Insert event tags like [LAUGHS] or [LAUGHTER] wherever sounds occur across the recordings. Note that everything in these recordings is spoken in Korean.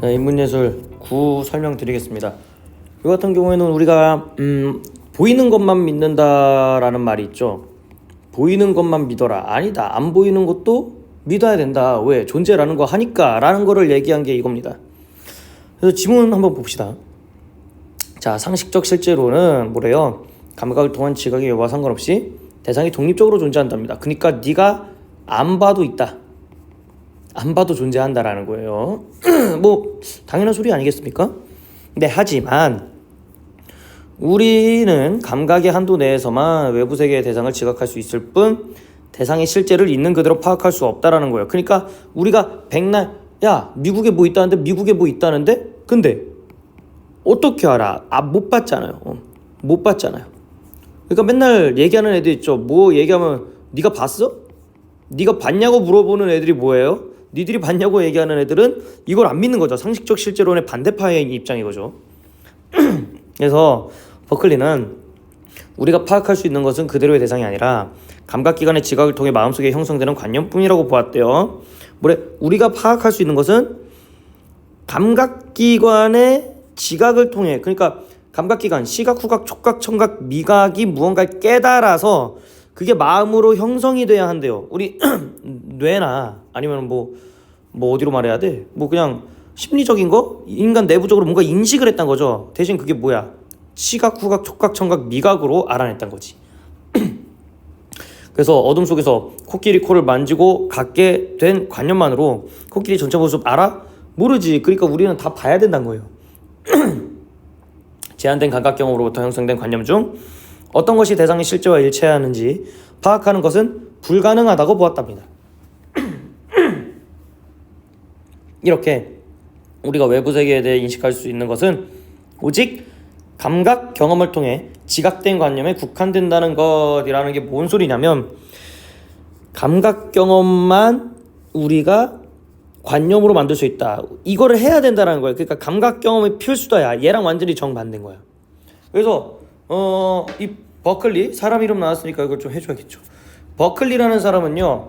네, 인문예술 9 설명드리겠습니다. 이 같은 경우에는 우리가 음, 보이는 것만 믿는다라는 말이 있죠. 보이는 것만 믿어라. 아니다. 안 보이는 것도 믿어야 된다. 왜? 존재라는 거 하니까 라는 거를 얘기한 게 이겁니다. 그래서 지문 한번 봅시다. 자, 상식적 실제로는 뭐래요? 감각을 통한 지각의 여부와 상관없이 대상이 독립적으로 존재한답니다. 그러니까 네가 안 봐도 있다. 안 봐도 존재한다라는 거예요. [CLEARS THROAT] 뭐 당연한 소리 아니겠습니까? 근데 하지만 우리는 감각의 한도 내에서만 외부 세계의 대상을 지각할 수 있을 뿐 대상의 실제를 있는 그대로 파악할 수 없다라는 거예요. 그러니까 우리가 백날 야 미국에 뭐 있다는데 미국에 뭐 있다는데 근데 어떻게 알아? 아 못 봤잖아요. 어, 못 봤잖아요. 그러니까 맨날 얘기하는 애들 있죠. 뭐 얘기하면 네가 봤어? 네가 봤냐고 물어보는 애들이 뭐예요? 니들이 봤냐고 얘기하는 애들은 이걸 안 믿는 거죠. 상식적 실제론의 반대파의 입장이거죠. [CLEARS THROAT] 그래서 버클리는 우리가 파악할 수 있는 것은 그대로의 대상이 아니라 감각기관의 지각을 통해 마음속에 형성되는 관념뿐이라고 보았대요. 뭐래? 우리가 파악할 수 있는 것은 감각기관의 지각을 통해 그러니까 감각기관 시각, 후각, 촉각, 청각, 미각이 무언가를 깨달아서 그게 마음으로 형성이 돼야 한대요. 우리 [CLEARS THROAT] 뇌나 아니면 뭐, 뭐 어디로 말해야 돼? 뭐 그냥 심리적인 거? 인간 내부적으로 뭔가 인식을 했단 거죠. 대신 그게 뭐야? 시각, 후각, 촉각, 청각, 미각으로 알아냈단 거지. [CLEARS THROAT] 그래서 어둠 속에서 코끼리 코를 만지고 갖게 된 관념만으로 코끼리 전체 모습 알아? 모르지. 그러니까 우리는 다 봐야 된다는 거예요. [CLEARS THROAT] 제한된 감각 경험으로부터 형성된 관념 중 어떤 것이 대상의 실제와 일치하는지 파악하는 것은 불가능하다고 보았답니다. [CLEARS THROAT] 이렇게 우리가 외부 세계에 대해 인식할 수 있는 것은 오직 감각 경험을 통해 지각된 관념에 국한된다는 것이라는 게 뭔 소리냐면 감각 경험만 우리가 관념으로 만들 수 있다. 이거를 해야 된다는 거예요. 그러니까 감각 경험의 필수다야. 얘랑 완전히 정반대인 거야. 그래서 어이 버클리 사람 이름 나왔으니까 이걸 좀 해줘야겠죠. 버클리라는 사람은요,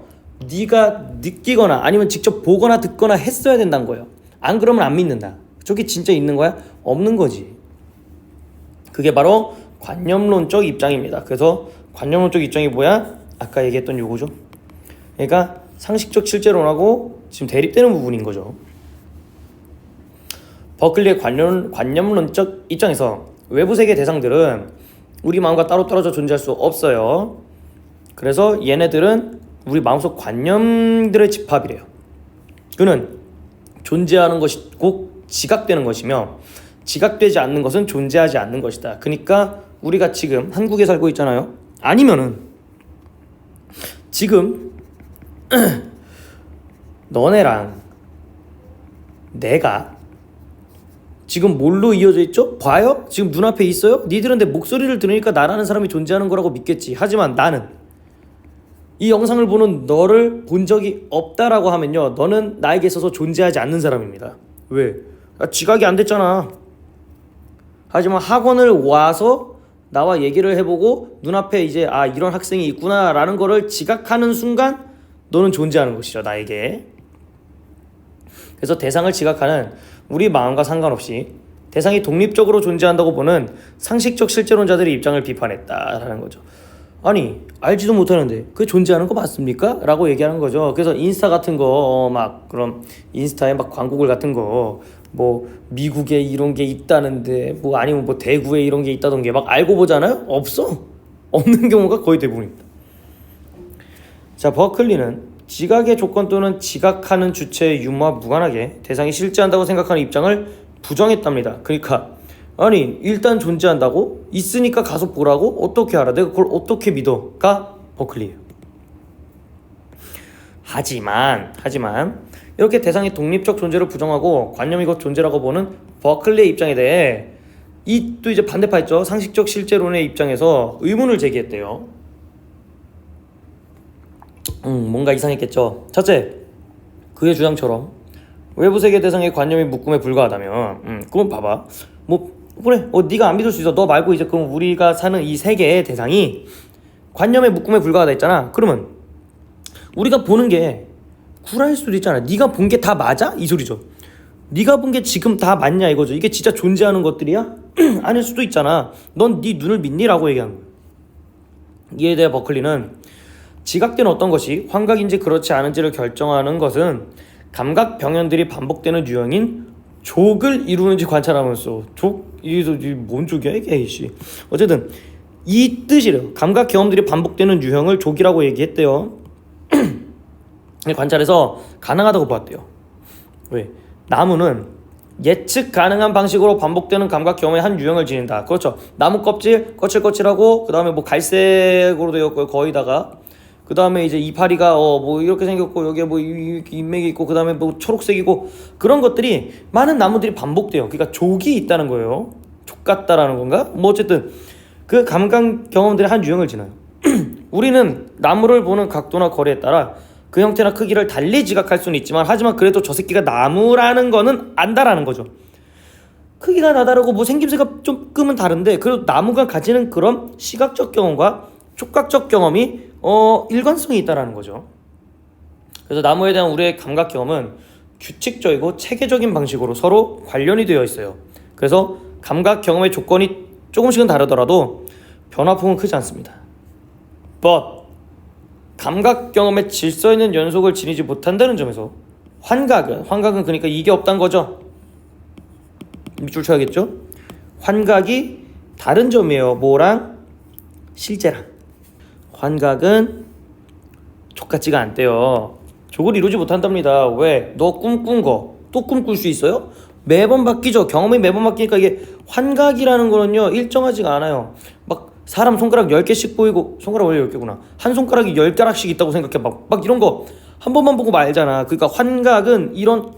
네가 느끼거나 아니면 직접 보거나 듣거나 했어야 된다는 거예요. 안 그러면 안 믿는다. 저게 진짜 있는 거야? 없는 거지. 그게 바로 관념론적 입장입니다. 그래서 관념론적 입장이 뭐야? 아까 얘기했던 요거죠. 그러니까 상식적 실제론하고 지금 대립되는 부분인 거죠. 버클리의 관념, 관념론적 입장에서 외부 세계 대상들은 우리 마음과 따로 떨어져 존재할 수 없어요. 그래서 얘네들은 우리 마음속 관념들의 집합이래요. 그는 존재하는 것이 꼭 지각되는 것이며 지각되지 않는 것은 존재하지 않는 것이다. 그러니까 우리가 지금 한국에 살고 있잖아요. 아니면은 지금 [CLEARS THROAT] 너네랑 내가 지금 뭘로 이어져 있죠? 봐요? 지금 눈앞에 있어요? 니들은 내 목소리를 들으니까 나라는 사람이 존재하는 거라고 믿겠지. 하지만 나는 이 영상을 보는 너를 본 적이 없다라고 하면요. 너는 나에게 있어서 존재하지 않는 사람입니다. 왜? 아, 지각이 안 됐잖아. 하지만 학원을 와서 나와 얘기를 해보고 눈앞에 이제 아 이런 학생이 있구나라는 거를 지각하는 순간 너는 존재하는 것이죠 나에게. 그래서 대상을 지각하는 우리 마음과 상관없이 대상이 독립적으로 존재한다고 보는 상식적 실제론자들의 입장을 비판했다라는 거죠. 아니 알지도 못하는데 그 존재하는 거 맞습니까? 라고 얘기하는 거죠. 그래서 인스타 같은 거 막 그런 인스타에 막 광고글 같은 거 뭐 미국에 이런 게 있다는데 뭐 아니면 뭐 대구에 이런 게 있다던 게 막 알고 보잖아요. 없어. 없는 경우가 거의 대부분입니다. 자 버클리는 지각의 조건 또는 지각하는 주체의 유무와 무관하게 대상이 실제한다고 생각하는 입장을 부정했답니다. 그러니까 아니 일단 존재한다고 있으니까 가서 보라고 어떻게 알아? 내가 그걸 어떻게 믿어?가 버클리예요. 하지만 하지만 이렇게 대상이 독립적 존재를 부정하고 관념이 곧 존재라고 보는 버클리의 입장에 대해 이 또 이제 반대파 있죠 상식적 실제론의 입장에서 의문을 제기했대요. 음, 뭔가 이상했겠죠. 첫째, 그의 주장처럼 외부 세계 대상의 관념이 묶음에 불과하다면, 음, 그럼 봐봐. 뭐 그래, 어, 네가 안 믿을 수 있어. 너 말고 이제 그럼 우리가 사는 이 세계의 대상이 관념의 묶음에 불과하다 했잖아. 그러면 우리가 보는 게 구라일 수도 있잖아. 네가 본 게 다 맞아? 이 소리죠. 네가 본 게 지금 다 맞냐 이거죠. 이게 진짜 존재하는 것들이야? [CLEARS THROAT] 아닐 수도 있잖아. 넌 네 눈을 믿니라고 얘기한 거야. 이에 대해 버클리는 지각된 어떤 것이 환각인지 그렇지 않은지를 결정하는 것은 감각 병현들이 반복되는 유형인 족을 이루는지 관찰하면서 족 이게 뭔 족이야 이게 이씨 어쨌든 이 뜻이래요 감각 경험들이 반복되는 유형을 족이라고 얘기했대요 [CLEARS THROAT] 관찰해서 가능하다고 보았대요 왜 나무는 예측 가능한 방식으로 반복되는 감각 경험의 한 유형을 지닌다. 그렇죠. 나무 껍질 거칠거칠하고 그 다음에 뭐 갈색으로 되었고요. 거의다가 그 다음에 이제 이파리가 어 뭐 이렇게 생겼고 여기에 뭐 인맥이 있고 그 다음에 뭐 초록색이고 그런 것들이 많은 나무들이 반복돼요. 그러니까 족이 있다는 거예요. 족 같다라는 건가? 뭐 어쨌든 그 감각 경험들의 한 유형을 지나요. [CLEARS THROAT] 우리는 나무를 보는 각도나 거리에 따라 그 형태나 크기를 달리 지각할 수는 있지만 하지만 그래도 저 새끼가 나무라는 거는 안다라는 거죠. 크기가 나다르고 뭐 생김새가 조금은 다른데 그래도 나무가 가지는 그런 시각적 경험과 촉각적 경험이 어 일관성이 있다라는 거죠. 그래서 나무에 대한 우리의 감각 경험은 규칙적이고 체계적인 방식으로 서로 관련이 되어 있어요. 그래서 감각 경험의 조건이 조금씩은 다르더라도 변화폭은 크지 않습니다. But 감각 경험의 질서 있는 연속을 지니지 못한다는 점에서 환각은 환각은 그러니까 이게 없단 거죠. 밑줄 쳐야겠죠? 환각이 다른 점이에요. 뭐랑 실제랑 환각은 족같지가 않대요. 족을 이루지 못한답니다. 왜? 너 꿈꾼 거 또 꿈꿀 수 있어요? 매번 바뀌죠. 경험이 매번 바뀌니까 이게 환각이라는 거는요 일정하지가 않아요. 막 사람 손가락 10개씩 보이고 손가락 원래 10개구나. 한 손가락이 10가락씩 있다고 생각해. 막, 막 이런 거 한 번만 보고 말잖아. 그러니까 환각은 이런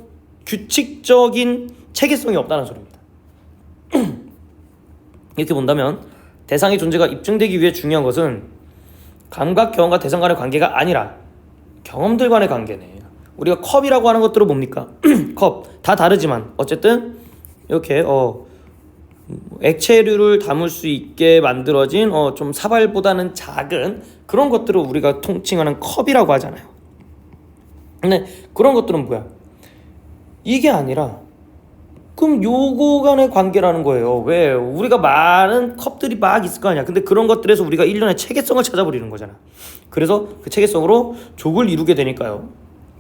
규칙적인 체계성이 없다는 소리입니다. [CLEARS THROAT] 이렇게 본다면 대상의 존재가 입증되기 위해 중요한 것은 감각 경험과 대상 간의 관계가 아니라 경험들 간의 관계네. 우리가 컵이라고 하는 것들은 뭡니까? [CLEARS THROAT] 컵 다 다르지만 어쨌든 이렇게 어 액체류를 담을 수 있게 만들어진 어 좀 사발보다는 작은 그런 것들을 우리가 통칭하는 컵이라고 하잖아요. 근데 그런 것들은 뭐야? 이게 아니라 그럼 요거 간의 관계라는 거예요. 왜? 우리가 많은 컵들이 막 있을 거 아니야. 근데 그런 것들에서 우리가 일련의 체계성을 찾아버리는 거잖아. 그래서 그 체계성으로 족을 이루게 되니까요.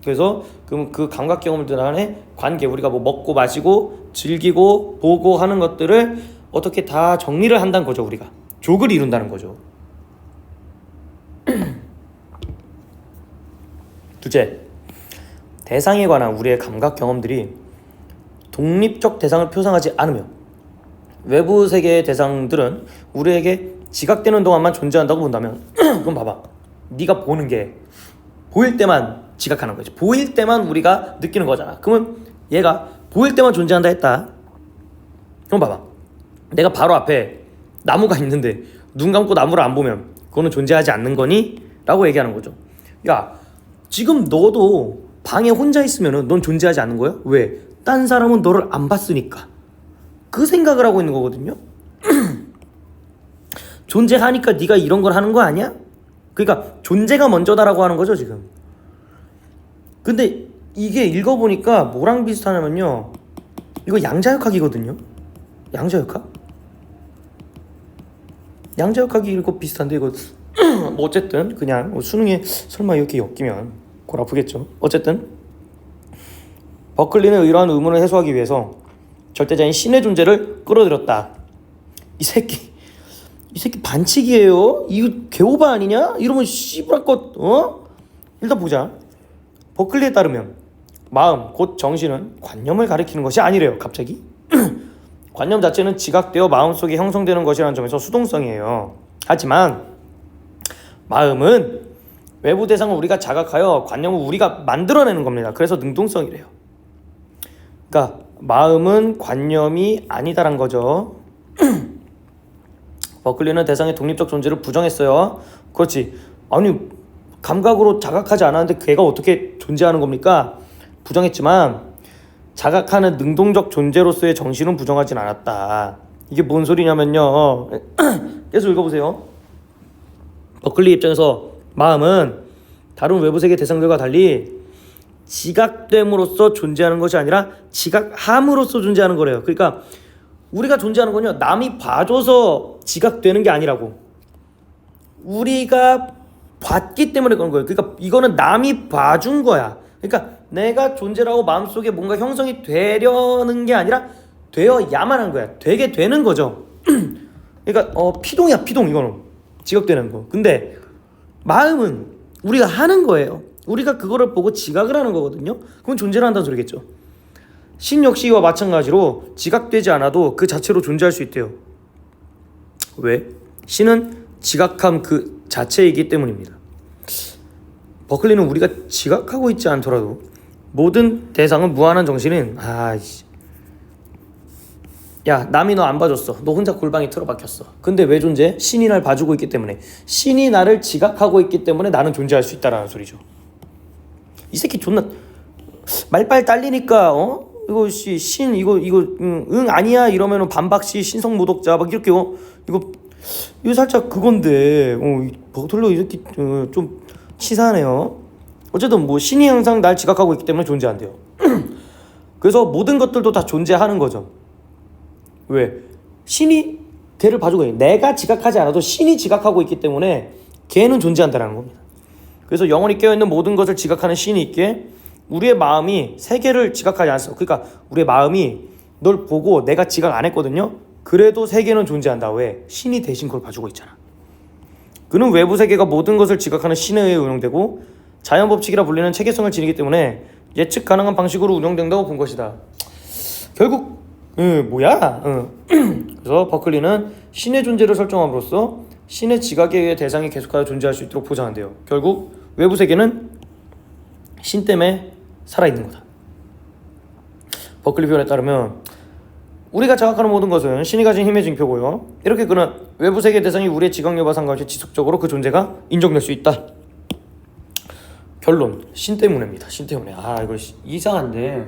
그래서 그럼 그 감각 경험들 간의 관계 우리가 뭐 먹고 마시고 즐기고 보고 하는 것들을 어떻게 다 정리를 한다는 거죠, 우리가. 족을 이룬다는 거죠. [CLEARS THROAT] 둘째, 대상에 관한 우리의 감각 경험들이 독립적 대상을 표상하지 않으며 외부 세계의 대상들은 우리에게 지각되는 동안만 존재한다고 본다면 [CLEARS THROAT] 그럼 봐봐. 네가 보는 게 보일 때만 지각하는 거지. 보일 때만 우리가 느끼는 거잖아. 그러면 얘가 보일 때만 존재한다 했다. 그럼 봐봐. 내가 바로 앞에 나무가 있는데 눈 감고 나무를 안 보면 그거는 존재하지 않는 거니? 라고 얘기하는 거죠. 야 지금 너도 방에 혼자 있으면은 넌 존재하지 않는 거야? 왜? 딴 사람은 너를 안 봤으니까. 그 생각을 하고 있는 거거든요. [CLEARS THROAT] 존재하니까 네가 이런 걸 하는 거 아니야? 그러니까 존재가 먼저다라고 하는 거죠 지금. 근데 이게 읽어 보니까 뭐랑 비슷하냐면요. 이거 양자역학이거든요. 양자역학? 양자역학이 이거 비슷한데 이거 [CLEARS THROAT] 뭐 어쨌든 그냥 뭐 수능에 설마 이렇게 엮이면 골 아프겠죠. 어쨌든 버클리는 이러한 의문을 해소하기 위해서 절대자인 신의 존재를 끌어들였다. 이 새끼 이 새끼 반칙이에요. 이거 개오바 아니냐? 이러면 씨부랄 것 어? 일단 보자. 버클리에 따르면 마음 곧 정신은 관념을 가리키는 것이 아니래요. 갑자기 [CLEARS THROAT] 관념 자체는 지각되어 마음속에 형성되는 것이라는 점에서 수동성이에요. 하지만 마음은 외부 대상을 우리가 자각하여 관념을 우리가 만들어내는 겁니다. 그래서 능동성이래요. 그러니까 마음은 관념이 아니다란 거죠. [CLEARS THROAT] 버클리는 대상의 독립적 존재를 부정했어요. 그렇지. 아니 감각으로 자각하지 않았는데 걔가 어떻게 존재하는 겁니까? 부정했지만 자각하는 능동적 존재로서의 정신은 부정하진 않았다. 이게 뭔 소리냐면요. [CLEARS THROAT] 계속 읽어보세요. 버클리 입장에서 마음은 다른 외부 세계 대상들과 달리 지각됨으로써 존재하는 것이 아니라 지각함으로써 존재하는 거래요. 그러니까 우리가 존재하는 건요 남이 봐줘서 지각되는 게 아니라고 우리가 봤기 때문에 그런 거예요. 그러니까 이거는 남이 봐준 거야. 그러니까 내가 존재라고 마음속에 뭔가 형성이 되려는 게 아니라 되어야만 한 거야. 되게 되는 거죠. [CLEARS THROAT] 그러니까 어 피동이야 피동 이거는 지각되는 거. 근데 마음은 우리가 하는 거예요. 우리가 그거를 보고 지각을 하는 거거든요. 그건 존재를 한다는 소리겠죠. 신 역시 이와 마찬가지로 지각되지 않아도 그 자체로 존재할 수 있대요. 왜? 신은 지각함 그 자체이기 때문입니다. 버클리는 우리가 지각하고 있지 않더라도 모든 대상은 무한한 정신은 아이씨 야 남이 너 안 봐줬어. 너 혼자 골방에 틀어박혔어. 근데 왜 존재? 신이 날 봐주고 있기 때문에. 신이 나를 지각하고 있기 때문에 나는 존재할 수 있다라는 소리죠. 이 새끼 존나 말빨 딸리니까 어? 이거 씨 신 이거 이거 응, 응 아니야. 이러면은 반박시 신성 모독자 막 이렇게 어? 이거 이거 살짝 그건데 어 버틀러 이 새끼 어, 좀 치사하네요 어쨌든 뭐 신이 항상 날 지각하고 있기 때문에 존재한대요. [CLEARS THROAT] 그래서 모든 것들도 다 존재하는 거죠 왜 신이 걔를 봐주고 있 내가 지각하지 않아도 신이 지각하고 있기 때문에 걔는 존재한다는 겁니다 그래서 영원히 깨어있는 모든 것을 지각하는 신이 있기에 우리의 마음이 세계를 지각하지 않았어. 그러니까 우리의 마음이 널 보고 내가 지각 안 했거든요. 그래도 세계는 존재한다. 왜? 신이 대신 그걸 봐주고 있잖아. 그는 외부 세계가 모든 것을 지각하는 신에 의해 운영되고 자연 법칙이라 불리는 체계성을 지니기 때문에 예측 가능한 방식으로 운영된다고 본 것이다. 결국 음, 뭐야? 음. [CLEARS THROAT] 그래서 버클리는 신의 존재를 설정함으로써 신의 지각에 의해 대상이 계속하여 존재할 수 있도록 보장한대요. 결국 외부 세계는 신 때문에 살아있는 거다. 버클리 표현에 따르면 우리가 자각하는 모든 것은 신이 가진 힘의 징표고요. 이렇게 그는 외부 세계 대상이 우리의 지각 여부와 상관없이 지속적으로 그 존재가 인정될 수 있다. 결론 신 때문입니다. 신 때문에 아 이거 시- 이상한데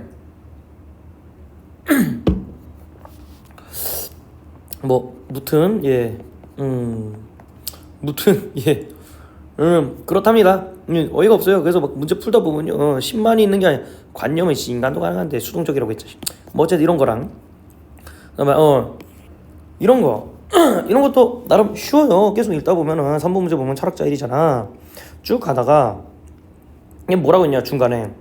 뭐 무튼 예 음, 무튼 [LAUGHS] 예 음, 그렇답니다. 음, 어이가 없어요. 그래서 막 문제 풀다 보면요. 어, 10만이 있는 게 아니라 관념은 씨, 인간도 가능한데 수동적이라고 했죠. 뭐 어쨌든 이런 거랑 그다음에 어 이런 거 [CLEARS THROAT] 이런 것도 나름 쉬워요. 계속 읽다 보면은 3번 문제 보면 철학자 1이잖아. 쭉 가다가 이게 뭐라고 했냐 중간에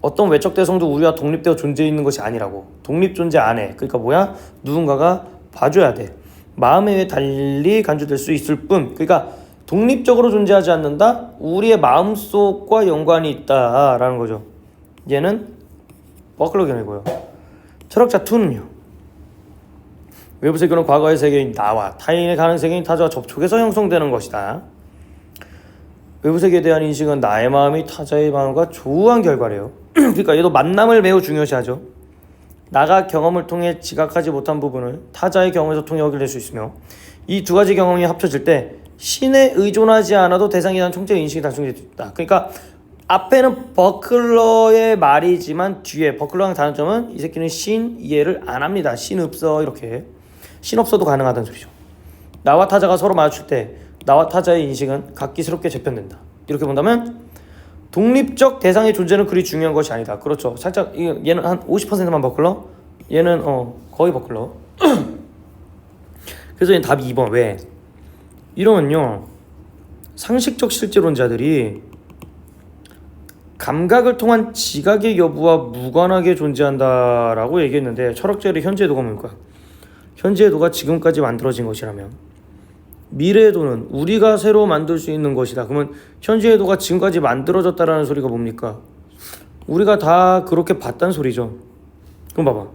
어떤 외적 대성도 우리와 독립되어 존재해 있는 것이 아니라고 독립 존재 안 해. 그러니까 뭐야? 누군가가 봐줘야 돼. 마음에 의해 달리 간주될 수 있을 뿐. 그러니까 독립적으로 존재하지 않는다. 우리의 마음속과 연관이 있다라는 거죠. 얘는 버클러 견해고요. 철학자 2는요. 외부 세계는 과거의 세계인 나와 타인의 가능 세계인 타자와 접촉해서 형성되는 것이다. 외부 세계에 대한 인식은 나의 마음이 타자의 마음과 조우한 결과래요. [CLEARS THROAT] 그러니까 얘도 만남을 매우 중요시하죠. 나가 경험을 통해 지각하지 못한 부분을 타자의 경험에서 통해 확인할 수 있으며 이 두 가지 경험이 합쳐질 때 신에 의존하지 않아도 대상에 대한 총체 인식이 달성됐다. 그러니까 앞에는 버클러의 말이지만 뒤에 버클러랑 다른 점은 이 새끼는 신 이해를 안 합니다. 신 없어 이렇게 신 없어도 가능하다는 소리죠. 나와 타자가 서로 마주칠 때 나와 타자의 인식은 각기스럽게 재편된다. 이렇게 본다면 독립적 대상의 존재는 그리 중요한 것이 아니다. 그렇죠. 살짝 이- 얘는 한 50%만 버클러, 얘는 어 거의 버클러. [CLEARS THROAT] 그래서 얘는 답이 2번 왜? 이러면요 상식적 실제론자들이 감각을 통한 지각의 여부와 무관하게 존재한다라고 얘기했는데 철학자의 현재도가 뭡니까? 현재도가 지금까지 만들어진 것이라면 미래의 도는 우리가 새로 만들 수 있는 것이다. 그러면 현재의 도가 지금까지 만들어졌다라는 소리가 뭡니까? 우리가 다 그렇게 봤단 소리죠. 그럼 봐봐.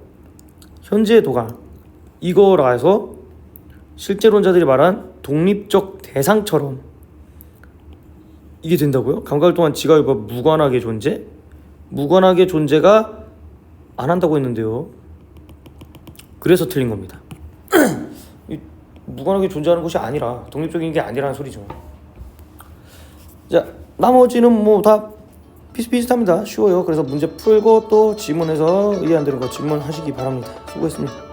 현재의 도가 이거라 해서 실제론자들이 말한 독립적 대상처럼 이게 된다고요? 감각을 통한 지각과 무관하게 존재? 무관하게 존재가 안 한다고 했는데요. 그래서 틀린 겁니다. 이 무관하게 존재하는 것이 아니라 독립적인 게 아니라는 소리죠. 자 나머지는 뭐 다 비슷비슷합니다. 쉬워요. 그래서 문제 풀고 또 지문해서 이해 안 되는 거 질문하시기 바랍니다. 수고했습니다.